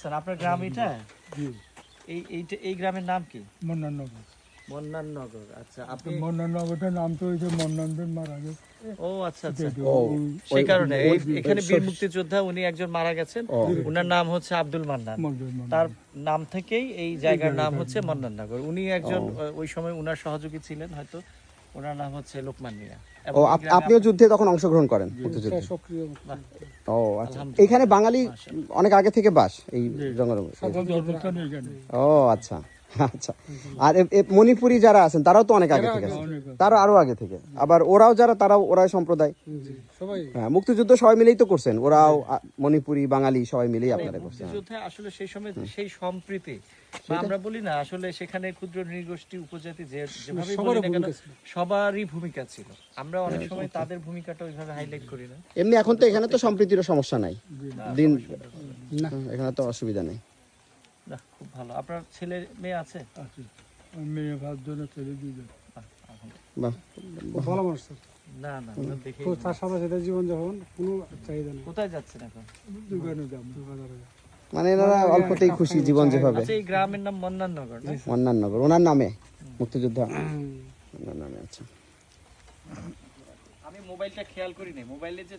Sir আপনার গ্রাম এটা? জি। এই এই গ্রামের নাম কি? মন্নাননগর মন্নাননগর আচ্ছা আপনি মন্নাননগরটার নাম তো হয়েছে মন্নানদের মারা গেছে। ও আচ্ছা আচ্ছা। সেই কারণে এখানে বীর মুক্তিযোদ্ধা উনি একজন মারা গেছেন। ও। উনার নাম হচ্ছে আব্দুল মান্নান। তার নাম থেকেই এই জায়গার নাম হচ্ছে মন্নান নগর উনি একজন ওই সময় উনার সহযোগী ছিলেন হয়তো। ওনার নাম হচ্ছে লোকমান মিয়া ও আপ- আপনিও যুদ্ধে তখন অংশগ্রহণ করেন মুক্তিযুদ্ধে ও আচ্ছা। এখানে বাঙালি অনেক আগে থেকে বাস এই জঙ্গল ও আচ্ছা। আচ্ছা। আর মণিপুরি যারা আছেন তারাও তো অনেক আগে থেকে আছেন তারা আরও আগে থেকে। আবার ওরাও যারা তারাও ওরাই সম্প্রদায়। হ্যাঁ মুক্তিযুদ্ধ সবাই মিলেই তো করছেন। ওরাও মণিপুরি বাঙালি সবাই মিলেই আপনারা করছেন। আসলে সেই সময় সেই সম্প্রীতি আমরা বলি না আসলে সেখানে ক্ষুদ্র নৃগোষ্ঠী উপজাতি যে যেভাবে সবারই ভূমিকা ছিল। আমরা অনেক সময় তাদের ভূমিকাটা ওইভাবে হাইলাইট করি না। এমনি এখন তো এখানে তো সম্প্রীতিরও সমস্যা নাই। দিন এখানে তো অসুবিধা নেই। না খুব ভালো। আপনার ছেলে মেয়ে আছে? আছে। মেয়ে ভাত জন্য ছেলে বাহ, বাহ ভালো মানুষ স্যার না না দেখে তার সাথে সাথে জীবন যাপন কোনো চাহিদা নেই। কোথায় যাচ্ছেন এখন? দোকানে যাব। বাজারে মানে এনারা অল্পতেই খুশি জীবন যেভাবে। আচ্ছা এই গ্রামের নাম না? ওনার নামে মুক্তিযোদ্ধা। ওনার নামে আচ্ছা। আমি মোবাইলটা খেয়াল করি নাই মোবাইলে যে